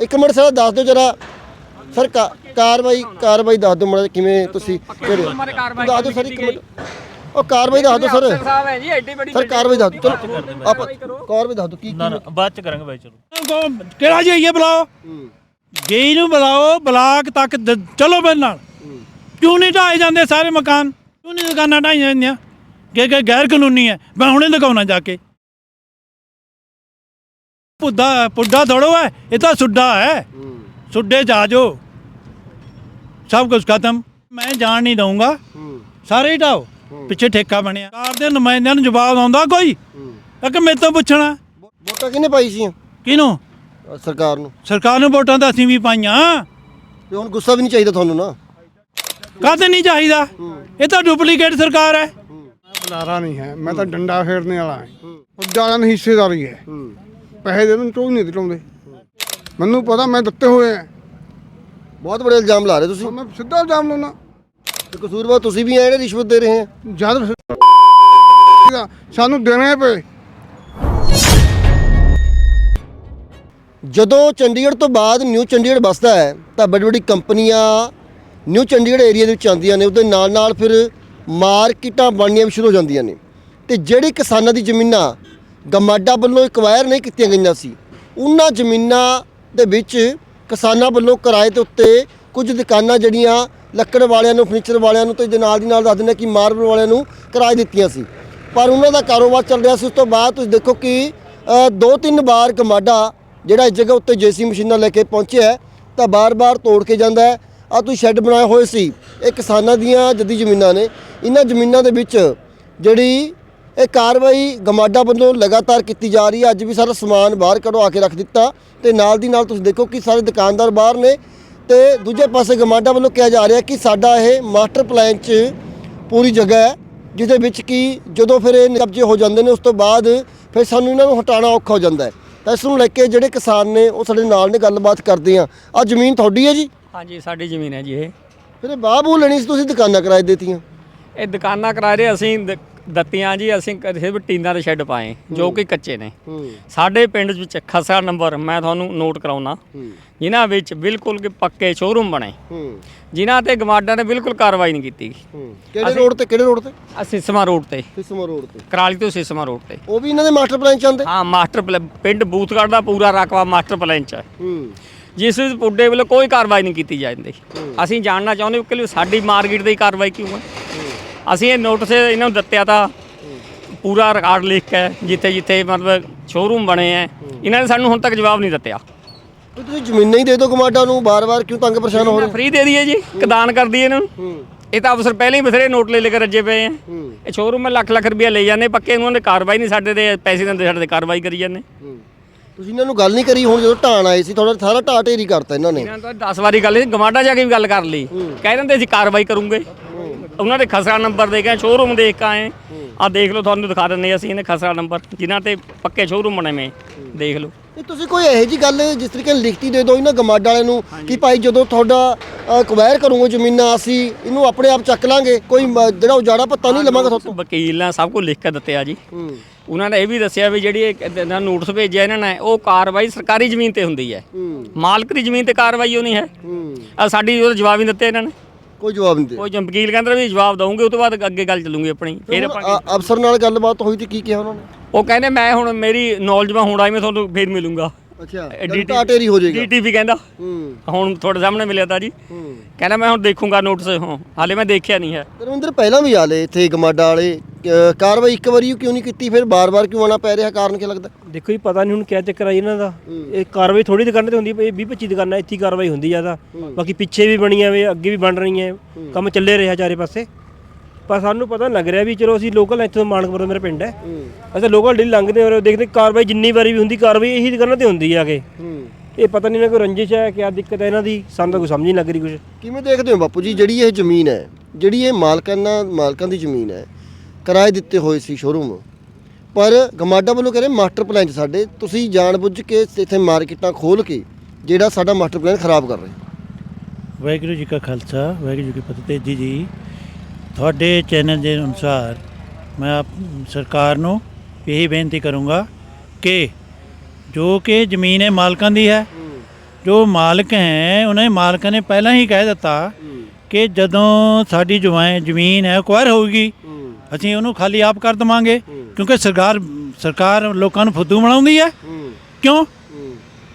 ਇੱਕ minute sir ਦੱਸ ਦਿਓ ਜਰਾ। ਸਰ ਕਾ- ਕਾਰਵਾਈ ਕਾਰਵਾਈ ਦੱਸ ਦਿਓ ਮੜਾ ਕਿਵੇਂ ਤੁਸੀਂ ਕਿਹੜੇ ਦੱਸ ਦਿਓ ਸਰ ਇੱਕ ਮਿੰਟ। ਉਹ ਕਾਰਵਾਈ ਦੱਸ ਦਿਓ ਸਰ। ਸਾਹਿਬ ਹੈ ਜੀ ਐਡੀ ਵੱਡੀ ਸਰ ਕਾਰਵਾਈ ਦੱਸ ਦਿਓ। ਚਲੋ ਆਪਾਂ ਕਾਰਵਾਈ ਦੱਸ ਦਿਓ ਕੀ ਨਾ ਨਾ ਬਾਅਦ ਚ ਕਰਾਂਗੇ ਬਾਈ ਚਲੋ। ਕਿਹੜਾ ਜੀ ਇਹ ਬੁਲਾਓ। ਜੇਈ ਨੂੰ ਬੁਲਾਓ ਬਲਾਕ ਤੱਕ ਦ- ਚਲੋ ਮੇਰੇ ਨਾਲ। ਕਿਉਂ ਨਹੀਂ ਢਾਏ ਜਾਂਦੇ ਸਾਰੇ ਮਕਾਨ? ਕਿਉਂ ਨਹੀਂ ਦੁਕਾਨਾਂ ਢਾਈਆਂ ਜਾਂਦੀਆਂ? ਕਿ ਕਿ ਗੈਰ ਕਾਨੂੰਨੀ ਹੈ। ਮੈਂ ਹੁਣੇ ਦਿਖਾਉਣਾ ਜਾ ਕੇ ਪੁੱਡਾ ਪੁੱਡਾ ਥੋੜੋ ਹੈ ਇਹ ਤਾਂ ਸੁੱਡਾ ਹੈ। ਸੁੱਡੇ ਜਾ ਜੋ ਸਭ ਕੁਝ ਖਤਮ। ਮੈਂ ਜਾਣ ਨਹੀਂ ਦਊਂਗਾ। ਸਾਰੇ ਢਾਓ ਪਿੱਛੇ ਠੇਕਾ ਬਣਿਆ। ਕਾਰ ਦੇ ਨੁਮਾਇੰਦਿਆਂ ਨੂੰ ਜਵਾਬ ਆਉਂਦਾ ਕੋਈ? ਇੱਕ ਮੇਰੇ ਤੋਂ ਪੁੱਛਣਾ। ਵੋਟਾਂ ਕਿਹਨੇ ਪਾਈ ਸੀ? ਕਿਹਨੂੰ? ਸਰਕਾਰ ਨੂੰ। ਸਰਕਾਰ ਨੂੰ ਵੋਟਾਂ ਤਾਂ ਅਸੀਂ ਵੀ ਪਾਈਆਂ। ਤੇ ਹੁਣ ਗੁੱਸਾ ਵੀ ਨਹੀਂ ਚਾਹੀਦਾ ਤੁਹਾਨੂੰ ਨਾ? ਕਾਹਤੇ ਨਹੀਂ ਚਾਹੀਦਾ? ਇਹ ਤਾਂ ਡੁਪਲੀਕੇਟ ਸਰਕਾਰ ਹੈ। ਬੁਲਾਰਾ ਨਹੀਂ ਹੈ। ਮੈਂ ਤਾਂ ਡੰਡਾ ਫੇਰਨੇ ਵਾਲਾ ਹਾਂ। ਉਹ ਜ਼ਿਆਦਾ ਹਿੱਸੇਦਾਰੀ ਹੈ। ਪੈਸੇ ਦੇ ਨੂੰ ਚੋਂ ਨਹੀਂ ਦਿਲਾਉਂਦੇ ਮੈਨੂੰ ਪਤਾ ਮੈਂ ਦਿੱਤੇ ਹੋਏ ਆ। ਬਹੁਤ ਬੜੇ ਇਲਜ਼ਾਮ ਲਾ ਰਹੇ ਤੁਸੀਂ। ਮੈਂ ਸਿੱਧਾ ਇਲਜ਼ਾਮ ਲਾਉਣਾ ਤੇ ਕਸੂਰਵਾਰ ਤੁਸੀਂ ਵੀ ਆ ਜਿਹੜੇ ਰਿਸ਼ਵਤ ਦੇ ਰਹੇ ਆ। ਜਦ ਸਾਨੂੰ ਦੇਣੇ ਪਏ। ਜਦੋਂ ਚੰਡੀਗੜ੍ਹ ਤੋਂ ਬਾਅਦ ਨਿਊ ਚੰਡੀਗੜ੍ਹ ਵਸਦਾ ਹੈ ਤਾਂ ਵੱਡੀ ਵੱਡੀ ਕੰਪਨੀਆਂ ਨਿਊ ਚੰਡੀਗੜ੍ਹ ਏਰੀਆ ਦੇ ਵਿੱਚ ਆਉਂਦੀਆਂ ਨੇ ਉਹਦੇ ਨਾਲ ਨਾਲ ਫਿਰ ਮਾਰਕੀਟਾਂ ਬਣਨੀਆਂ ਵੀ ਸ਼ੁਰੂ ਹੋ ਜਾਂਦੀਆਂ ਨੇ। ਤੇ ਜਿਹੜੇ ਕਿਸਾਨਾਂ ਦੀ ਜ਼ਮੀਨਾਂ ਗਮਾਡਾ ਵੱਲੋਂ ਐਕਵਾਇਰ ਨਹੀਂ ਕੀਤੀਆਂ ਗਈਆਂ ਸੀ। ਉਹਨਾਂ ਜ਼ਮੀਨਾਂ ਦੇ ਵਿੱਚ ਕਿਸਾਨਾਂ ਵੱਲੋਂ ਕਿਰਾਏ ਦੇ ਉੱਤੇ ਕੁਝ ਦੁਕਾਨਾਂ ਜਿਹੜੀਆਂ ਲੱਕੜ ਵਾਲਿਆਂ ਨੂੰ ਫਰਨੀਚਰ ਵਾਲਿਆਂ ਨੂੰ ਤੇ ਦੇ ਨਾਲ ਦੀ ਨਾਲ ਦੱਸ ਦਿੰਦੇ ਕਿ ਮਾਰਬਲ ਵਾਲਿਆਂ ਨੂੰ ਕਿਰਾਏ ਦਿੱਤੀਆਂ ਸੀ। ਪਰ ਉਹਨਾਂ ਦਾ ਕਾਰੋਬਾਰ ਚੱਲ ਰਿਹਾ ਸੀ। ਉਸ ਤੋਂ ਬਾਅਦ ਤੁਸੀਂ ਦੇਖੋ ਕਿ ਦੋ ਤਿੰਨ ਵਾਰ ਗਮਾਡਾ ਜਿਹੜਾ ਇਸ ਜਗ੍ਹਾ ਉੱਤੇ ਜੇਸੀ ਮਸ਼ੀਨਾਂ ਲੈ ਕੇ ਪਹੁੰਚਿਆ ਤਾਂ ਬਾਰ-ਬਾਰ ਤੋੜ ਕੇ ਜਾਂਦਾ ਹੈ। ਆ ਤੁਸੀਂ ਸ਼ੈੱਡ ਬਣਾਏ ਹੋਏ ਸੀ। ਇਹ ਕਿਸਾਨਾਂ ਦੀਆਂ ਜੱਦੀ ਜ਼ਮੀਨਾਂ ਨੇ। ਇਹਨਾਂ ਜ਼ਮੀਨਾਂ ਦੇ ਵਿੱਚ ਜਿਹੜੀ ਇਹ ਕਾਰਵਾਈ ਗਮਾਡਾ ਵੱਲੋਂ ਲਗਾਤਾਰ ਕੀਤੀ ਜਾ ਰਹੀ ਹੈ। ਅੱਜ ਵੀ ਸਾਰਾ ਸਮਾਨ ਬਾਹਰ ਕਢਵਾ ਕੇ ਰੱਖ ਦਿੱਤਾ ਤੇ ਨਾਲ ਦੀ ਨਾਲ ਤੁਸੀਂ ਦੇਖੋ ਕਿ ਸਾਰੇ ਦੁਕਾਨਦਾਰ ਬਾਹਰ ਨੇ ਤੇ ਦੂਜੇ ਪਾਸੇ ਗਮਾਡਾ ਵੱਲੋਂ ਕਿਹਾ ਜਾ ਰਿਹਾ ਕਿ ਸਾਡਾ ਇਹ ਮਾਸਟਰ ਪਲਾਨ 'ਚ ਪੂਰੀ ਜਗ੍ਹਾ ਹੈ ਜਿਹਦੇ ਵਿੱਚ ਕਿ ਜਦੋਂ ਫਿਰ ਇਹ ਕਬਜ਼ੇ ਹੋ ਜਾਂਦੇ ਨੇ ਉਸ ਤੋਂ ਬਾਅਦ ਫਿਰ ਸਾਨੂੰ ਇਹਨਾਂ ਨੂੰ ਹਟਾਉਣਾ ਔਖਾ ਹੋ ਜਾਂਦਾ ਹੈ। ਤਾਂ ਇਸ ਨੂੰ ਲੈ ਕੇ ਜਿਹੜੇ ਕਿਸਾਨ ਨੇ ਉਹ ਸਾਡੇ ਨਾਲ ਨੇ ਗੱਲਬਾਤ ਕਰਦੇ ਆ ਆ ਜ਼ਮੀਨ ਤੁਹਾਡੀ ਹੈ ਜੀ? ਹਾਂਜੀ ਸਾਡੀ ਜ਼ਮੀਨ ਹੈ ਜੀ ਇਹ। ਫਿਰ ਇਹ ਬਾਹ ਬੂ ਲੈਣੀ ਸੀ ਤੁਸੀਂ ਦੁਕਾਨਾਂ ਕਿਰਾਏ ਦੇਤੀਆਂ। ਇਹ ਦੁਕਾਨਾਂ ਕਿਰਾਏ ਦੇ ਅਸੀਂ ਦ- ਦਿੱਤੀਆਂ ਜੀ ਅਸੀਂ ਸਿਰਫ ਟੀਨਾਂ ਦੇ ਸ਼ੈੱਡ ਪਾਏ ਜੋ ਕਿ ਕੱਚੇ ਨੇ। ਸਾਡੇ ਪਿੰਡ ਵਿੱਚ ਖਸਰਾ ਨੰਬਰ ਮੈਂ ਤੁਹਾਨੂੰ ਨੋਟ ਕਰਾਉਣਾ ਜਿਨ੍ਹਾਂ ਵਿੱਚ ਬਿਲਕੁਲ ਕਿ ਪੱਕੇ ਸ਼ੋਰੂਮ ਬਣੇ। ਜਿਨ੍ਹਾਂ ਤੇ ਗਮਾਡਾ ਨੇ ਬਿਲਕੁਲ ਕਾਰਵਾਈ ਨਹੀਂ ਕੀਤੀ। ਕਿਹੜੇ ਰੋਡ ਤੇ ਕਿਹੜੇ ਰੋਡ ਤੇ? ਸਿਸਮਾ ਰੋਡ ਤੇ। ਸਿਸਮਾ ਰੋਡ ਤੇ। ਕਰਾਲੀ ਤੋਂ ਸਿਸਮਾ ਰੋਡ ਤੇ। ਉਹ ਵੀ ਇਹਨਾਂ ਦੇ ਮਾਸਟਰ ਪਲਾਨ ਚ ਆਉਂਦੇ? ਹਾਂ ਮਾਸਟਰ ਪਲਾਨ ਪਿੰਡ ਬੂਥਗੜ੍ਹ ਦਾ ਪੂਰਾ ਰਕਬਾ ਮਾਸਟਰ ਪਲਾਨ ਚ ਹੂੰ। ਜਿਸ ਵਿੱਚ ਪੁੱਡੇ ਵੱਲੋਂ ਕੋਈ ਕਾਰਵਾਈ ਨਹੀਂ ਕੀਤੀ ਜਾਂਦੀ। ਅਸੀਂ ਜਾਣਨਾ ਚਾਹੁੰਦੇ ਕਿ ਸਾਡੀ ਮਾਰਕੀਟ ਦੀ ਕਾਰਵਾਈ ਕਿਉਂ ਹੈ? ਅਸੀਂ ਇਹ ਨੋਟਿਸ ਇਹਨਾਂ ਨੂੰ ਦਿੱਤਿਆ ਤਾਂ ਪੂਰਾ ਰਿਕਾਰਡ ਲਿਖ ਕੇ ਜਿੱਥੇ ਜਿੱਥੇ ਮਤਲਬ ਸ਼ੋਰੂਮ ਬਣੇ ਆ ਇਹਨਾਂ ਨੇ ਸਾਨੂੰ ਹੁਣ ਤੱਕ ਜਵਾਬ ਨਹੀਂ ਦਿੱਤਿਆ। ਵੀ ਤੁਸੀਂ ਜ਼ਮੀਨਾਂ ਹੀ ਦੇ ਦਿਓ ਗਮਾਡਾ ਨੂੰ ਬਾਰ-ਬਾਰ ਕਿਉਂ ਤੰਗ ਪਰੇਸ਼ਾਨ ਹੋ ਰਹੇ? ਫ੍ਰੀ ਦੇ ਦਈਏ ਜੀ ਕਦਾਨ ਕਰ ਦਈਏ ਇਹਨਾਂ ਨੂੰ। ਇਹ ਤਾਂ ਅਫਸਰ ਪਹਿਲਾਂ ਹੀ ਬਥੇਰੇ ਨੋਟ ਲੈ ਲੈ ਕੇ ਰੱਜੇ ਪਏ ਆ ਇਹ ਸ਼ੋਰੂਮ ਮੈਂ ਲੱਖ ਲੱਖ ਰੁਪਇਆ ਲੈ ਜਾਂਦੇ ਪੱਕੇ ਉਹਨਾਂ ਨੇ ਕਾਰਵਾਈ ਨਹੀਂ ਸਾਡੇ ਤੇ ਪੈਸੇ ਦਿੰਦੇ ਸਾਡੇ ਤੇ ਕਾਰਵਾਈ ਕਰੀ ਜਾਂਦੇ। ਤੁਸੀਂ ਇਹਨਾਂ ਨੂੰ ਗੱਲ ਨਹੀਂ ਕਰੀ ਹੁਣ ਜਦੋਂ ਢਾਣ ਆਏ ਸੀ ਤੁਹਾਡਾ ਸਾਰਾ ਢਾਹ ਢੇਰੀ ਕਰਤਾ ਇਹਨਾਂ ਨੇ। ਇਹਨਾਂ ਤਾਂ 10 ਵਾਰੀ ਗੱਲ ਗਮਾਡਾ ਜਾ ਕੇ ਵੀ ਗੱਲ ਕਰ ਲਈ। ਕਹਿ ਦਿੰਦੇ ਅਸੀਂ ਕਾਰਵਾਈ ਕਰੂੰਗੇ। ਉਹਨਾਂ ਦੇ ਖਸਰਾ ਨੰਬਰ ਦੇ ਕੇ ਸ਼ੋਰੂਮ ਦੇਖ ਕੇ ਆਏ। ਆ ਦੇਖ ਲਓ ਤੁਹਾਨੂੰ ਦਿਖਾ ਦਿੰਦੇ ਅਸੀਂ ਇਹਨੇ ਖਸਰਾ ਨੰਬਰ। ਜਿਨ੍ਹਾਂ ਤੇ ਪੱਕੇ ਸ਼ੋਰੂਮ ਬਣੇ ਵੇ ਦੇਖ ਲਓ। ਇਹ ਤੁਸੀਂ ਕੋਈ ਇਹੋ ਜੀ ਗੱਲ ਜਿਸ ਤਰੀਕੇ ਨਾਲ ਲਿਖਤੀ ਦੇ ਦਿਓ ਇਹਨਾਂ ਗਮਾਡ ਵਾਲਿਆਂ ਨੂੰ ਕਿ ਭਾਈ ਜਦੋਂ ਤੁਹਾਡਾ ਕੁਵਾਇਰ ਕਰੂਗੇ ਜ਼ਮੀਨਾਂ ਅਸੀਂ ਇਹਨੂੰ ਆਪਣੇ ਆਪ ਚੱਕ ਲਾਂਗੇ। ਕੋਈ ਮ- ਜਿਹੜਾ ਉਜਾੜਾ ਪੱਤਾ ਨਹੀਂ ਲਵਾਂਗਾ ਤੁਹਾਤੋਂ ਵਕੀਲ ਨੇ ਸਭ ਕੁਝ ਲਿਖ ਕੇ ਦਿੱਤਿਆ ਜੀ। ਉਹਨਾਂ ਨੇ ਇਹ ਵੀ ਦੱਸਿਆ ਵੀ ਜਿਹੜੀ ਇਹ ਨੋਟਿਸ ਭੇਜਿਆ ਇਹਨਾਂ ਨੇ ਉਹ ਕਾਰਵਾਈ ਸਰਕਾਰੀ ਜ਼ਮੀਨ ਤੇ ਹੁੰਦੀ ਹੈ। ਮਾਲਕ ਦੀ ਜ਼ਮੀਨ ਤੇ ਕਾਰਵਾਈ ਉਹ ਨਹੀਂ ਹੈ। ਆ ਸਾਡੀ ਉਹ ਜਵਾਬ ਹੀ ਦਿੱਤੇ ਇਹਨਾਂ ਨੇ। ਕੋਈ ਜਵਾਬ ਨਹੀਂ ਦੇ ਕੋਈ ਜਮ- ਵਕੀਲ ਕਹਿੰਦਾ ਵੀ ਜਵਾਬ ਦਵਾਂਗੇ ਉਸ ਤੋਂ ਬਾਅਦ ਅੱਗੇ ਗੱਲ ਚੱਲੂਗੀ ਆਪਣੀ ਫਿਰ ਆਪਾਂ ਅ- ਅਫਸਰ ਨਾਲ ਗੱਲਬਾਤ ਹੋਈ ਤੇ ਕੀ ਕਿਹਾ ਉਹਨਾਂ ਨੇ? ਉਹ ਕਹਿੰਦੇ ਮੈਂ ਹੁਣ ਮੇਰੀ ਨੌਲੇਜ ਮੈਂ ਹੁਣ ਆਈ ਮੈਂ ਤੁਹਾਨੂੰ ਫੇਰ ਮਿਲੂੰਗਾ। ਅੱਛਾ ਢਾਹ ਢੇਰੀ ਹੋ ਜਾਏਗਾ। ਡੀਟੀਪੀ ਕਹਿੰਦਾ। ਹੂੰ। ਹੁਣ ਤੁਹਾਡੇ ਸਾਹਮਣੇ ਮਿਲਿਆ ਤਾਂ ਜੀ। ਹੂੰ। ਕਹਿੰਦਾ ਮੈਂ ਹੁਣ ਦੇਖੂੰਗਾ ਨੋਟਿਸ ਹਾਂ ਹਾਲੇ ਮੈਂ ਦੇਖਿਆ ਨਹੀਂ ਹੈ। ਰਵਿੰਦਰ ਪਹਿਲਾਂ ਵੀ ਆਲੇ ਇੱਥੇ ਗਮਾਡਾ ਵਾਲੇ ਅ, ਕਾਰਵਾਈ ਇੱਕ ਵਾਰੀ ਕਿਉਂ ਨਹੀਂ ਕੀਤੀ ਫਿਰ ਬਾਰ-ਬਾਰ ਕਿਉਂ ਆਣਾ ਪੈ ਰਿਹਾ? ਕਾਰਨ ਕੀ ਲੱਗਦਾ? ਦੇਖੋ ਜੀ ਪਤਾ ਨਹੀਂ ਹੁਣ ਕਿਆ ਚੱਕਰ ਆ ਜੀ ਇਹਨਾਂ ਦਾ। ਇਹ ਕਾਰਵਾਈ ਥੋੜੀ ਦੁਕਾਨਾਂ ਤੇ ਹੁੰਦੀ ਹੈ 20 25 ਦੁਕਾਨਾਂ ਇੱਥੇ ਹੀ ਕਾਰਵਾਈ ਹੁੰਦੀ ਜ਼ਿਆਦਾ। ਬਾਕੀ ਪਿੱਛੇ ਵੀ ਬਣੀਆਂ ਵੇ ਅੱਗੇ ਵੀ ਬਣ ਰਹੀਆਂ। ਕੰਮ ਚੱਲੇ ਰਿਹਾ ਚਾਰੇ ਪਾਸੇ। ਪਰ ਸਾਨੂੰ ਪਤਾ ਲੱਗ ਰਿਹਾ ਵੀ ਚਲੋ ਅਸੀਂ ਲੋਕਲ ਇੱਥੋਂ ਮਾਨਕਪੁਰ ਦਾ ਮੇਰਾ ਪਿੰਡ ਹੈ। ਅਸੀਂ ਲੋਕਲ ਡੇਲੀ ਲੰਘਦੇ ਔਰ ਦੇਖਦੇ ਕਾਰਵਾਈ ਜਿੰਨੀ ਵਾਰੀ ਵੀ ਹੁੰਦੀ ਕਾਰਵਾਈ ਇਹੀ ਦੁਕਾਨਾਂ ਤੇ ਹੁੰਦੀ ਆ ਕੇ। ਇਹ ਪਤਾ ਨਹੀਂ ਨਾ ਕੋਈ ਰੰਜਿਸ਼ ਹੈ ਕਿਆ ਦਿੱਕਤ ਹੈ ਇਹਨਾਂ ਦੀ ਸਾਨੂੰ ਤਾਂ ਕੋਈ ਸਮਝ ਨਹੀਂ ਲੱਗ ਰਹੀ ਕੁਝ ਕਿਵੇਂ ਦੇਖਦੇ ਹੋ ਬਾਪੂ ਜੀ ਜਿਹੜੀ ਇਹ ਜ਼ਮੀਨ ਹੈ ਜਿਹੜੀ ਇਹ ਮਾਲਕਾਨਾ ਮਾਲਕਾਂ ਦੀ ਜ਼ਮੀਨ ਹੈ ਕਿਰਾਏ ਦਿੱਤੇ ਹੋਏ ਸੀ ਸ਼ੋਰੂਮ ਪਰ ਗਮਾਡਾ ਵੱਲੋਂ ਕਹ ਰਹੇ ਮਾਸਟਰ ਪਲਾਨ ਚ ਸਾਡੇ, ਤੁਸੀਂ ਜਾਣਬੁੱਝ ਕੇ ਇੱਥੇ ਮਾਰਕੀਟਾਂ ਖੋਲ ਕੇ ਜਿਹੜਾ ਸਾਡਾ ਮਾਸਟਰ ਪਲਾਨ ਖਰਾਬ ਕਰ ਰਹੇ ਵਾਹਿਗੁਰੂ ਜੀ ਕਾ ਖਾਲਸਾ, ਵਾਹਿਗੁਰੂ ਜੀ ਕੀ ਫਤਿਹ ਤੇਜੀ ਜੀ ਤੁਹਾਡੇ ਚੈਨਲ ਦੇ ਅਨੁਸਾਰ ਮੈਂ ਆਪ, ਸਰਕਾਰ ਨੂੰ ਇਹੀ ਬੇਨਤੀ ਕਰੂੰਗਾ ਕਿ ਜੋ ਕਿ ਜ਼ਮੀਨ ਹੈ ਮਾਲਕਾਂ ਦੀ ਹੈ, ਜੋ ਮਾਲਕ ਹੈ, ਉਹਨਾਂ ਦੇ ਮਾਲਕਾਂ ਨੇ ਪਹਿਲਾਂ ਹੀ ਕਹਿ ਦਿੱਤਾ ਕਿ ਜਦੋਂ ਸਾਡੀ ਜਵਾਨ ਜ਼ਮੀਨ ਹੈ ਅਕਵਾਇਰ ਹੋਊਗੀ, ਅਸੀਂ ਉਹਨੂੰ ਖਾਲੀ ਆਪ ਕਰ ਦਵਾਂਗੇ। ਕਿਉਂਕਿ ਸਰਕਾਰ ਸਰਕਾਰ ਲੋਕਾਂ ਨੂੰ ਫੁੱਦੂ ਬਣਾਉਂਦੀ ਹੈ। ਕਿਉਂ?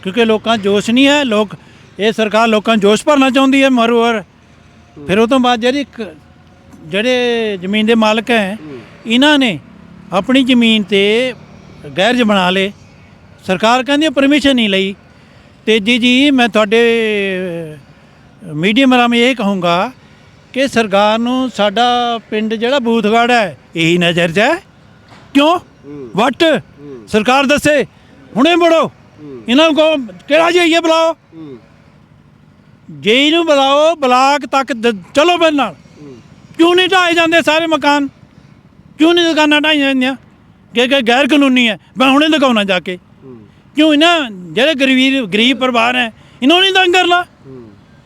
ਕਿਉਂਕਿ ਲੋਕਾਂ ਜੋਸ਼ ਨਹੀਂ ਹੈ, ਲੋਕ, ਇਹ ਸਰਕਾਰ ਲੋਕਾਂ ਜੋਸ਼ ਭਰਨਾ ਚਾਹੁੰਦੀ ਹੈ ਮਰੂਰ ਫਿਰ ਉਹ ਤੋਂ ਬਾਅਦ ਜਿਹੜੀ ਇੱਕ- ਜਿਹੜੇ ਜ਼ਮੀਨ ਦੇ ਮਾਲਕ ਹੈ, ਇਹਨਾਂ ਨੇ ਆਪਣੀ ਜ਼ਮੀਨ ਤੇ ਗੈਰਜ ਬਣਾ ਲੇ ਸਰਕਾਰ ਕਹਿੰਦੀ ਪਰਮਿਸ਼ਨ ਨਹੀਂ ਲਈ। ਤੇਜੀ ਜੀ ਮੈਂ ਤੁਹਾਡੇ ਮੀਡੀਅਮ ਰਾਹੀਂ ਇਹ ਕਹੂੰਗਾ ਕਿ ਸਰਕਾਰ ਨੂੰ ਸਾਡਾ ਪਿੰਡ ਜਿਹੜਾ ਬੂਥਗੜ ਹੈ, ਇਹੀ ਨਜ਼ਰ 'ਚ ਹੈ। ਕਿਉਂ? ਵਟ। ਸਰਕਾਰ ਦੱਸੇ ਹੁਣੇ ਮੁੜੋ। ਇਹਨਾਂ ਨੂੰ ਕਹੋ ਕਿਹੜਾ ਜਾਈਏ ਬੁਲਾਓ? ਜੇਈ ਨੂੰ ਬੁਲਾਓ ਬਲਾਕ ਤੱਕ ਚਲੋ ਮੇਰੇ ਨਾਲ। ਕਿਉਂ ਨਹੀਂ ਢਾਏ ਜਾਂਦੇ ਸਾਰੇ ਮਕਾਨ? ਕਿਉਂ ਨਹੀਂ ਦੁਕਾਨਾਂ ਢਾਈਆਂ ਜਾਂਦੀਆਂ? ਕਿ ਕਿ ਗੈਰ ਕਾਨੂੰਨੀ ਹੈ। ਮੈਂ ਹੁਣੇ ਦਿਖਾਉਣਾ ਜਾ ਕੇ। ਕਿਉਂ ਇਹਨਾਂ ਜਿਹੜੇ ਗਰੀਬ ਗਰੀਬ ਪਰਿਵਾਰ ਹੈ ਇਹਨਾਂ ਨੂੰ ਨਹੀਂ ਤੰਗ ਕਰਨਾ?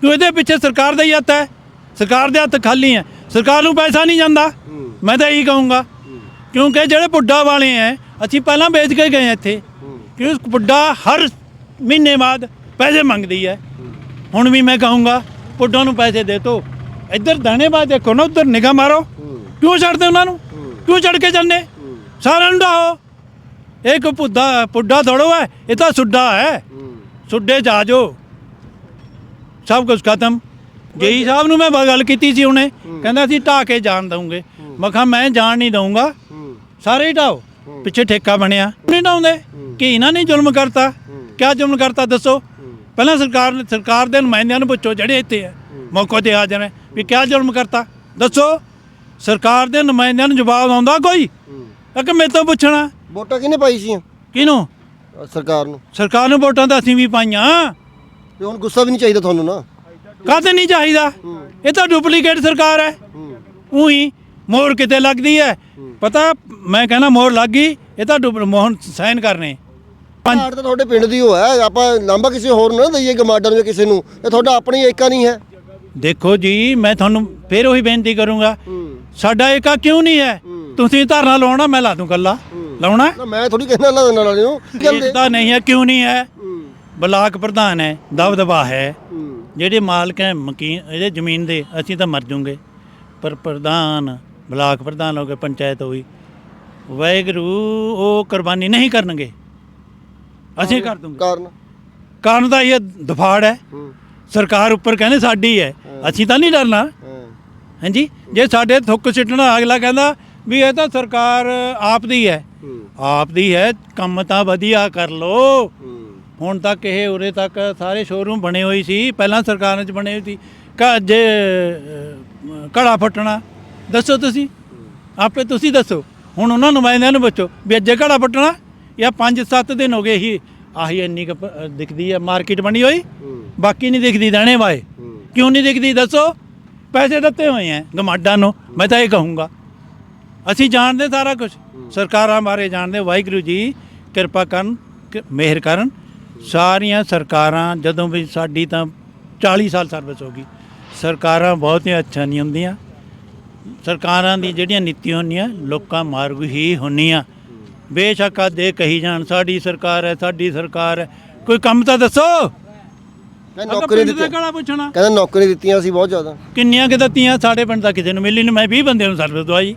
ਕਿਉਂ ਇਹਦੇ ਪਿੱਛੇ ਸਰਕਾਰ ਦਾ ਹੀ ਹੱਥ ਹੈ? ਸਰਕਾਰ ਦੇ ਹੱਥ ਖਾਲੀ ਹੈ। ਸਰਕਾਰ ਨੂੰ ਪੈਸਾ ਨਹੀਂ ਜਾਂਦਾ। ਮੈਂ ਤਾਂ ਇਹੀ ਕਹੂੰਗਾ। ਕਿਉਂਕਿ ਜਿਹੜੇ ਪੁੱਡਾ ਵਾਲੇ ਹੈ ਅਸੀਂ ਪਹਿਲਾਂ ਵੇਚ ਕੇ ਗਏ ਇੱਥੇ। ਕਿ ਪੁੱਡਾ ਹਰ ਮਹੀਨੇ ਬਾਅਦ ਪੈਸੇ ਮੰਗਦੀ ਹੈ ਹੁਣ ਵੀ ਮੈਂ ਕਹੂੰਗਾ ਪੁੱਡਾਂ ਨੂੰ ਪੈਸੇ ਦੇ ਤੋ। ਇੱਧਰ ਦਾਣੇ ਬਾਅਦ ਦੇਖੋ ਨਾ ਉੱਧਰ ਨਿਗਾਹ ਮਾਰੋ। ਕਿਉਂ ਛੱਡਦੇ ਉਹਨਾਂ ਨੂੰ? ਕਿਉਂ ਛੱਡ ਕੇ ਜਾਂਦੇ? ਸਾਰਿਆਂ ਨੂੰ ਢਾਓ ਇਹ ਕੋ ਪੁੱਡਾ ਪੁੱਡਾ ਥੋੜੋ ਹੈ ਇਹ ਤਾਂ ਸੁੱਡਾ ਹੈ ਸੁੱਡੇ ਆ ਜਾਓ। ਸਭ ਕੁਝ ਖਤਮ। ਜੇਈ ਸਾਹਿਬ ਨੂੰ ਮੈਂ ਗੱਲ ਕੀਤੀ ਸੀ ਉਹਨੇ ਕਹਿੰਦਾ ਸੀ ਢਾ ਕੇ ਜਾਣ ਦਊਂਗੇ। ਮੈਂ ਕਿਹਾ ਮੈਂ ਜਾਣ ਨਹੀਂ ਦਊਂਗਾ। ਸਾਰੇ ਹੀ ਢਾਓ ਪਿੱਛੇ ਠੇਕਾ ਬਣਿਆ। ਨਹੀਂ ਢਾਉਂਦੇ ਕਿ ਇਹਨਾਂ ਨੇ ਜ਼ੁਲਮ ਕਰਤਾ? ਕਿਆ ਜ਼ੁਲਮ ਕਰਤਾ ਦੱਸੋ? ਪਹਿਲਾਂ ਸਰਕਾਰ ਨੇ ਸਰਕਾਰ ਦੇ ਨੁਮਾਇੰਦਿਆਂ ਨੂੰ ਪੁੱਛੋ ਜਿਹੜੇ ਇੱਥੇ ਆ। ਮੌਕੇ ਤੇ ਹਾਜ਼ਰ ਹੈ ਵੀ ਕਿਆ ਜ਼ੁਲਮ ਕਰਤਾ? ਦੱਸੋ। ਸਰਕਾਰ ਦੇ ਨੁਮਾਇੰਦਿਆਂ ਨੂੰ ਜਵਾਬ ਆਉਂਦਾ ਕੋਈ? ਆ ਕਿ ਮੇਰੇ ਤੋਂ ਪੁੱਛਣਾ। ਵੋਟਾਂ ਕਿਹਨੇ ਪਾਈ ਸੀ? ਕਿਹਨੂੰ? ਸਰਕਾਰ ਨੂੰ। ਸਰਕਾਰ ਨੂੰ ਵੋਟਾਂ ਤਾਂ ਅਸੀਂ ਵੀ ਪਾਈਆਂ। ਤੇ ਹੁਣ ਗੁੱਸਾ ਵੀ ਨਹੀਂ ਚਾਹੀਦਾ ਤੁਹਾਨੂੰ ਨਾ? ਕਾਹਤੇ ਨਹੀਂ ਚਾਹੀਦਾ? ਇਹ ਤਾਂ ਡੁਪਲੀਕੇਟ ਸਰਕਾਰ ਹੈ। ਉਹੀ ਮੋਹਰ ਕਿਤੇ ਲੱਗਦੀ ਹੈ। ਪਤਾ ਮੈਂ ਕਹਿੰਦਾ ਮੋਹਰ ਲੱਗ ਗਈ ਇਹ ਤਾਂ ਮੋਹਨ ਸਾਈਨ ਕਰਨੇ। ਪੰਜ- ਤਾਂ ਤੁਹਾਡੇ ਪਿੰਡ ਦੀ ਹੋ ਹੈ ਆਪਾਂ ਲਾਂਬਾ ਕਿਸੇ ਹੋਰ ਨੂੰ ਨਾ ਦਈਏ ਗਮਾਡਰ ਨੂੰ ਜਾਂ ਕਿਸੇ ਨੂੰ। ਇਹ ਤੁਹਾਡਾ ਆਪਣਾ ਏਕਾ ਨਹੀਂ ਹੈ। ਦੇਖੋ ਜੀ ਮੈਂ ਤੁਹਾਨੂੰ ਫੇਰ ਉਹੀ ਬੇਨਤੀ ਕਰੂੰਗਾ। ਸਾਡਾ ਏਕਾ ਕਿਉਂ ਨਹੀਂ ਹੈ। ਤੁਸੀਂ ਧਰਨਾ ਲਾਉਣਾ ਮੈਂ ਲਾ ਦੂੰ ਕੱਲਾ ਲਾਉਣਾ? ਮੈਂ ਥੋੜੀ ਕਹਿਣਾ ਲਾ ਦੇਣ ਵਾਲੇ ਨੂੰ ਏਕਤਾ ਨਹੀਂ ਹੈ ਕਿਉਂ ਨਹੀਂ ਹੈ। ਬਲਾਕ ਪ੍ਰਧਾਨ ਹੈ ਦਬਦਬਾ ਹੈ। ਜਿਹੜੇ ਮਾਲਕ ਹੈ ਮਕੀਨ ਇਹਦੇ ਜ਼ਮੀਨ ਦੇ ਅਸੀਂ ਤਾਂ ਮਰ ਜੂਗੇ। ਪਰ ਪ੍ਰਧਾਨ ਬਲਾਕ ਪ੍ਰਧਾਨ ਹੋ ਕੇ ਪੰਚਾਇਤ ਹੋਈ। ਵਾਹਿਗੁਰੂ ਉਹ ਕੁਰਬਾਨੀ ਨਹੀਂ ਕਰਨਗੇ। ਅਸੀਂ ਕਰ ਦੂੰਗੇ। ਕਾਰਨ? ਕਾਰਨ ਤਾਂ ਇਹ ਦਫਾੜ ਹੈ। ਸਰਕਾਰ ਉੱਪਰ ਕਹਿੰਦੇ ਸਾਡੀ ਹੈ। ਅਸੀਂ ਤਾਂ ਨਹੀਂ ਡਰਨਾ। ਹਾਂਜੀ? ਜੇ ਸਾਡੇ ਥੁੱਕ ਸਿੱਟਣਾ ਅਗਲਾ ਕਹਿੰਦਾ ਵੀ ਇਹ ਤਾਂ ਸਰਕਾਰ ਆਪ ਦੀ ਹੈ। ਆਪ ਦੀ ਹੈ ਕੰਮ ਤਾਂ ਵਧੀਆ ਕਰ ਲੋ ਹੁਣ ਤੱਕ ਇਹ ਉਰੇ ਤੱਕ ਸਾਰੇ ਸ਼ੋਰੂਮ ਬਣੇ ਹੋਏ ਸੀ। ਪਹਿਲਾਂ ਸਰਕਾਰਾਂ 'ਚ ਬਣੇ ਹੋਏ ਸੀ। ਕ- ਜੇ ਅ, ਘੜਾ ਫਟਣਾ। ਦੱਸੋ ਤੁਸੀਂ? ਆਪੇ ਤੁਸੀਂ ਦੱਸੋ। ਹੁਣ ਉਹਨਾਂ ਨੁਮਾਇੰਦਿਆਂ ਨੂੰ ਪੁੱਛੋ ਵੀ ਅੱਜੇ ਘੜਾ ਫਟਣਾ ਜਾਂ 5-7 ਦਿਨ ਹੋ ਗਏ ਹੀ ਆਹੀ ਇੰਨੀ ਕੁ ਪ- ਦਿਖਦੀ ਹੈ ਮਾਰਕੀਟ ਬਣੀ ਹੋਈ। ਬਾਕੀ ਨਹੀਂ ਦਿਖਦੀ ਦਾਣੇ ਵਾਏ। ਕਿਉਂ ਨਹੀਂ ਦਿਖਦੀ? ਦੱਸੋ। ਪੈਸੇ ਦਿੱਤੇ ਹੋਏ ਹੈ ਗਮਾਡਾਂ ਨੂੰ। ਮੈਂ ਤਾਂ ਇਹ ਕਹੂੰਗਾ। ਅਸੀਂ ਜਾਣਦੇ ਸਾਰਾ ਕੁਝ ਸਰਕਾਰਾਂ ਬਾਰੇ ਜਾਣਦੇ। ਵਾਹਿਗੁਰੂ ਜੀ ਕਿਰਪਾ ਕਰਨ ਕਿ- ਮਿਹਰ ਕਰਨ। ਸਾਰੀਆਂ ਸਰਕਾਰਾਂ ਜਦੋਂ ਵੀ ਸਾਡੀ ਤਾਂ 40 ਸਾਲ ਸਰਵਿਸ ਹੋ ਗਈ। ਸਰਕਾਰਾਂ ਬਹੁਤੀਆਂ ਅੱਛਾ ਨਹੀਂ ਹੁੰਦੀਆਂ। ਸਰਕਾਰਾਂ ਦੀ ਜਿਹੜੀਆਂ ਨੀਤੀਆਂ ਹੁੰਦੀਆਂ ਲੋਕਾਂ ਮਾਰਗ ਹੀ ਹੁੰਦੀਆਂ। ਬੇਸ਼ੱਕ ਆ ਦੇ ਕਹੀ ਜਾਣ ਸਾਡੀ ਸਰਕਾਰ ਹੈ ਸਾਡੀ ਸਰਕਾਰ ਹੈ। ਕੋਈ ਕੰਮ ਤਾਂ ਦੱਸੋ? ਨੌਕਰੀ ਦਿੱਤੀ ਕਿਹੜਾ ਪੁੱਛਣਾ? ਕਹਿੰਦਾ ਨੌਕਰੀ ਦਿੱਤੀਆਂ ਸੀ ਬਹੁਤ ਜ਼ਿਆਦਾ। ਕਿੰਨੀਆਂ ਕਿ ਦਿੱਤੀਆਂ? ਸਾਡੇ ਪਿੰਡ ਦਾ ਕਿਸੇ ਨੂੰ ਮਿਲੀ ਨਹੀਂ ਮੈਂ 20 ਬੰਦਿਆਂ ਨੂੰ ਸਰਵਿਸ ਦਵਾਈ।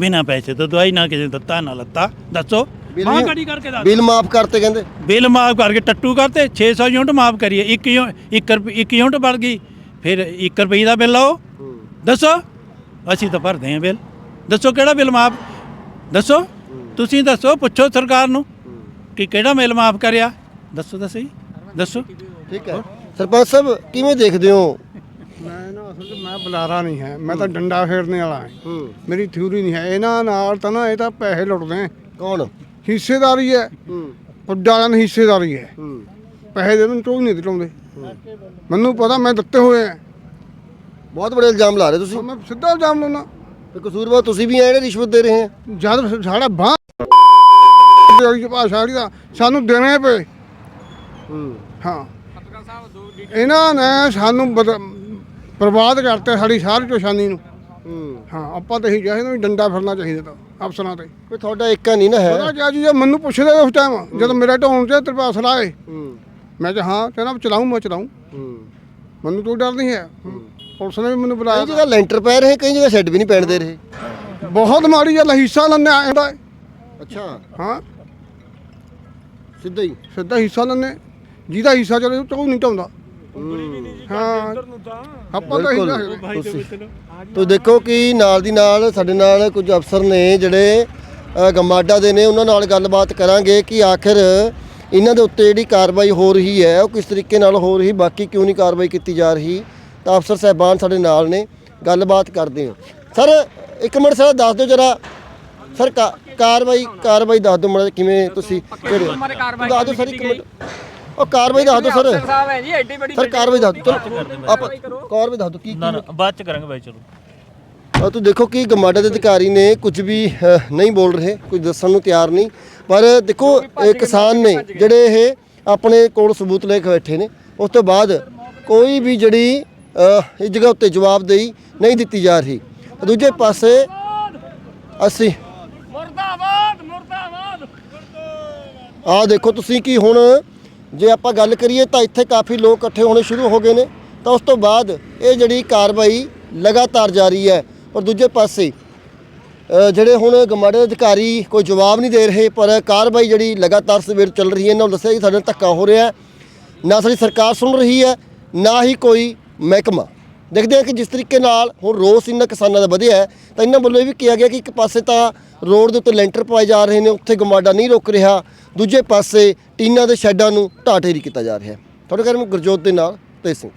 ਬਿਨਾਂ ਪੈਸੇ ਤੋਂ ਦਵਾਈ ਨਾ ਕਿਸੇ ਦਿੱਤਾ ਨਾ ਲੱਤਾ। ਦੱਸੋ। ਬਿੱਲ ਮਾਂ ਵੀ- ਕੜੀ ਕਰਕੇ ਦੱਸ ਬਿੱਲ ਮਾਫ ਕਰਤੇ ਕਹਿੰਦੇ। ਬਿੱਲ ਮਾਫ ਕਰਕੇ ਟੱਟੂ ਕਰਤੇ। 600 ਯੂਨਿਟ ਮਾਫ ਕਰੀਏ। 1 1 ਰੁਪਏ 1 ਯੂਨਿਟ ਵੱਧ ਗਈ। ਫਿਰ 1 ਰੁਪਏ ਦਾ ਬਿੱਲ ਆਓ ਦੱਸੋ। ਅਸੀਂ ਤਾਂ ਭਰਦੇ ਹਾਂ ਬਿੱਲ। ਦੱਸੋ ਕਿਹੜਾ ਬਿੱਲ ਮਾਫ? ਦੱਸੋ? ਤੁਸੀਂ ਦੱਸੋ ਪੁੱਛੋ ਸਰਕਾਰ ਨੂੰ ਕਿ ਕਿਹੜਾ ਬਿੱਲ ਮਾਫ ਕਰਿਆ? ਦੱਸੋ ਤਾਂ ਸਹੀ। ਦੱਸੋ। ਠੀਕ ਹੈ। ਸਰਪੰਚ ਸਾਹਿਬ ਕਿਵੇਂ ਦੇਖਦੇ ਹੋ? ਮੈਂ ਨਾ ਅਸਲ 'ਚ ਮੈਂ ਬੁਲਾਰਾ ਨਹੀਂ ਹੈ। ਮੈਂ ਤਾਂ ਡੰਡਾ ਫੇਰਨੇ ਵਾਲਾ ਹਾਂ। ਮੇਰੀ ਥਿਊਰੀ ਨਹੀਂ ਹੈ। ਇਹਨਾਂ ਨਾਲ ਤਾਂ ਨਾ ਇਹ ਤਾਂ ਪੈਸੇ ਲੁੱਟਦੇ ਆ ਕੌਣ? ਹਿੱਸੇਦਾਰੀ ਹੈ। ਹੂੰ। ਪੁੱਡਾ ਦੀ ਹਿੱਸੇਦਾਰੀ ਹੈ। ਹੂੰ। ਪੈਸੇ ਦੇ ਨੂੰ ਚੋਈ ਨਹੀਂ ਦਿਲਾਉਂਦੇ। ਮੈਨੂੰ ਪਤਾ ਮੈਂ ਦਿੱਤੇ ਹੋਏ ਆ ਬਹੁਤ ਬੜੇ ਇਲਜ਼ਾਮ ਲਾ ਰਹੇ ਤੁਸੀਂ। ਮੈਂ ਸਿੱਧਾ ਇਲਜ਼ਾਮ ਲਾਉਣਾ ਤੇ ਕਸੂਰਵਾਰ ਤੁਸੀਂ ਵੀ ਆ ਜਿਹੜੇ ਰਿਸ਼ਵਤ ਦੇ ਰਹੇ ਆ। ਜਦ ਸਾਡਾ ਬਾਹ ਦੀ ਭਾਸ਼ਾ ਜਿਹੜੀ ਦਾ ਸਾਨੂੰ ਦੇਣੇ ਪਏ। ਹੂੰ। ਹਾਂ। ਇਹਨਾਂ ਨੇ ਸਾਨੂੰ ਬਦ- ਬਰਬਾਦ ਕਰਤੇ ਸਾਡੀ ਸਾਰੀ ਚੋਸ਼ਾਨੀ ਨੂੰ। ਹੂੰ। ਹਾਂ ਆਪਾਂ ਤਾਂ ਇਹੀ ਚਾਹੀਦਾ ਵੀ ਡੰਡਾ ਫਿਰਨਾ ਚਾਹੀਦਾ ਤਾਂ ਅਫਸਰਾਂ ਤੇ। ਕੋਈ ਤੁਹਾਡਾ ਏਕਾ ਨਹੀਂ ਨਾ ਹੈ। ਪਤਾ ਜੀ ਜੇ ਮੈਨੂੰ ਪੁੱਛਦੇ ਉਸ ਟਾਈਮ ਜਦੋਂ ਮੇਰੇ ਢਾਉਣ ਤੇ ਤਰਪਾਸ ਲਾਏ। ਹੂੰ। ਮੈਂ ਕਿਹਾ ਹਾਂ ਕਹਿੰਦਾ ਚਲਾਉਂ ਮੈਂ ਚਲਾਉਂ ਮੈਨੂੰ ਕੋਈ ਡਰ ਨਹੀਂ ਹੈ। ਪੁਲਿਸ ਨੇ ਵੀ ਮੈਨੂੰ ਕਈ ਬੁਲਾਇਆ ਜਗ੍ਹਾ ਲੈਂਟਰ ਪੈ ਰਹੇ ਕਈ ਜਗ੍ਹਾ ਸ਼ੈੱਡ ਵੀ ਨਹੀਂ ਪੈਣ ਦੇ ਰਹੇ। ਬਹੁਤ ਮਾੜੀ ਗੱਲ ਹੈ, ਹਿੱਸਾ ਲੈਣੇ ਆਂਦਾ ਅੱਛਾ। ਹਾਂ। ਸਿੱਧਾ ਹੀ। ਸਿੱਧਾ ਹਿੱਸਾ ਲੈਣੇ ਜਿਹਦਾ ਹਿੱਸਾ ਚਲੇ ਉਹ ਨਹੀਂ ਢਾਉਂਦਾ ਹਾਂ ਆਪਾਂ ਤਾਂ ਬਿਲਕੁਲ। ਹਿੱਸਾ ਤੁਸੀਂ ਤੁਸੀਂ ਦੇਖੋ ਕਿ ਨਾਲ ਦੀ ਨਾਲ ਸਾਡੇ ਨਾਲ ਕੁਝ ਅਫਸਰ ਨੇ ਜਿਹੜੇ ਅ, ਗਮਾਡਾ ਦੇ ਨੇ ਉਹਨਾਂ ਨਾਲ ਗੱਲਬਾਤ ਕਰਾਂਗੇ ਕਿ ਆਖਿਰ ਇਹਨਾਂ ਦੇ ਉੱਤੇ ਜਿਹੜੀ ਕਾਰਵਾਈ ਹੋ ਰਹੀ ਹੈ ਉਹ ਕਿਸ ਤਰੀਕੇ ਨਾਲ ਹੋ ਰਹੀ ਬਾਕੀ ਕਿਉਂ ਨਹੀਂ ਕਾਰਵਾਈ ਕੀਤੀ ਜਾ ਰਹੀ? ਤਾਂ ਅਫਸਰ ਸਾਹਿਬਾਨ ਸਾਡੇ ਨਾਲ ਨੇ ਗੱਲਬਾਤ ਕਰਦੇ ਹਾਂ। ਸਰ ਇੱਕ ਮਿੰਟ ਸਰ ਦੱਸ ਦਿਓ ਜਰਾ। ਸਰ ਕਾਰਵਾਈ ਕਾਰਵਾਈ ਦੱਸ ਦਿਓ ਮੜਾ ਕਿਵੇਂ ਤੁਸੀਂ ਕਿਹੜੇ ਦੱਸ ਦਿਓ ਸਰ ਇੱਕ ਮਿੰਟ। ਉਹ ਕਾਰਵਾਈ ਦੱਸ ਦਿਓ ਸਰ। ਸਾਹਿਬ ਹੈ ਜੀ ਐਡੀ ਵੱਡੀ ਸਰ ਕਾਰਵਾਈ ਦੱਸ ਦਿਓ। ਚਲੋ ਆਪਾਂ ਕਾਰਵਾਈ ਦੱਸ ਦਿਓ ਕੀ ਨਾ ਨਾ ਬਾਅਦ ਚ ਕਰਾਂਗੇ ਬਾਈ ਚਲੋ। ਆ ਤੁਸੀਂ ਦੇਖੋ ਕਿ ਗਮਾਡਾ ਦੇ ਅਧਿਕਾਰੀ ਨੇ ਕੁਝ ਵੀ ਨਹੀਂ ਬੋਲ ਰਹੇ ਕੁਝ ਦੱਸਣ ਨੂੰ ਤਿਆਰ ਨਹੀਂ। ਪਰ ਦੇਖੋ ਇਹ ਕਿਸਾਨ ਨੇ ਜਿਹੜੇ ਇਹ ਆਪਣੇ ਕੋਲ ਸਬੂਤ ਲੈ ਕੇ ਬੈਠੇ ਨੇ ਉਸ ਤੋਂ ਬਾਅਦ ਕੋਈ ਵੀ ਜਿਹੜੀ ਇਸ ਜਗ੍ਹਾ ਉੱਤੇ ਜਵਾਬਦੇਹੀ ਨਹੀਂ ਦਿੱਤੀ ਜਾ ਰਹੀ। ਦੂਜੇ ਪਾਸੇ ਅਸੀਂ ਮੁਰਦਾਬਾਦ ਮੁਰਦਾਬਾਦ। ਆ ਦੇਖੋ ਤੁਸੀਂ ਕਿ ਹੁਣ ਜੇ ਆਪਾਂ ਗੱਲ ਕਰੀਏ ਤਾਂ ਇੱਥੇ ਕਾਫੀ ਲੋਕ ਇਕੱਠੇ ਹੋਣੇ ਸ਼ੁਰੂ ਹੋ ਗਏ ਨੇ। ਤਾਂ ਉਸ ਤੋਂ ਬਾਅਦ ਇਹ ਜਿਹੜੀ ਕਾਰਵਾਈ ਲਗਾਤਾਰ ਜਾਰੀ ਹੈ। ਔਰ ਦੂਜੇ ਪਾਸੇ ਜਿਹੜੇ ਹੁਣ ਗਮਾੜੇ ਅਧਿਕਾਰੀ ਕੋਈ ਜਵਾਬ ਨਹੀਂ ਦੇ ਰਹੇ ਪਰ ਕਾਰਵਾਈ ਜਿਹੜੀ ਲਗਾਤਾਰ ਸਵੇਰ ਚੱਲ ਰਹੀ ਹੈ ਇਹਨਾਂ ਨੂੰ ਦੱਸਿਆ ਕਿ ਸਾਡੇ ਨਾਲ ਧੱਕਾ ਹੋ ਰਿਹਾ ਨਾ ਸਾਡੀ ਸਰਕਾਰ ਸੁਣ ਰਹੀ ਹੈ ਨਾ ਹੀ ਕੋਈ ਮਹਿਕਮਾ। ਦੇਖਦੇ ਹਾਂ ਕਿ ਜਿਸ ਤਰੀਕੇ ਨਾਲ ਹੁਣ ਰੋਸ ਇਹਨਾਂ ਕਿਸਾਨਾਂ ਦਾ ਵਧਿਆ ਹੈ, ਤਾਂ ਇਹਨਾਂ ਵੱਲੋਂ ਇਹ ਵੀ ਕਿਹਾ ਗਿਆ ਕਿ ਇੱਕ ਪਾਸੇ ਤਾਂ ਰੋਡ ਦੇ ਉੱਤੇ ਲੈਂਟਰ ਪਾਏ ਜਾ ਰਹੇ ਨੇ, ਉੱਥੇ ਗਮਾਡਾ ਨਹੀਂ ਰੁਕ ਰਿਹਾ, ਦੂਜੇ ਪਾਸੇ ਟੀਨਾਂ ਦੇ ਸ਼ੈੱਡਾਂ ਨੂੰ ਢਾਹ ਢੇਰੀ ਕੀਤਾ ਜਾ ਰਿਹਾ ਹੈ। ਤੁਹਾਡੇ ਘਰ ਨੂੰ ਗੁਰਜੋਤ ਦੇ ਨਾਲ ਤੇ ਸਿੰਘ।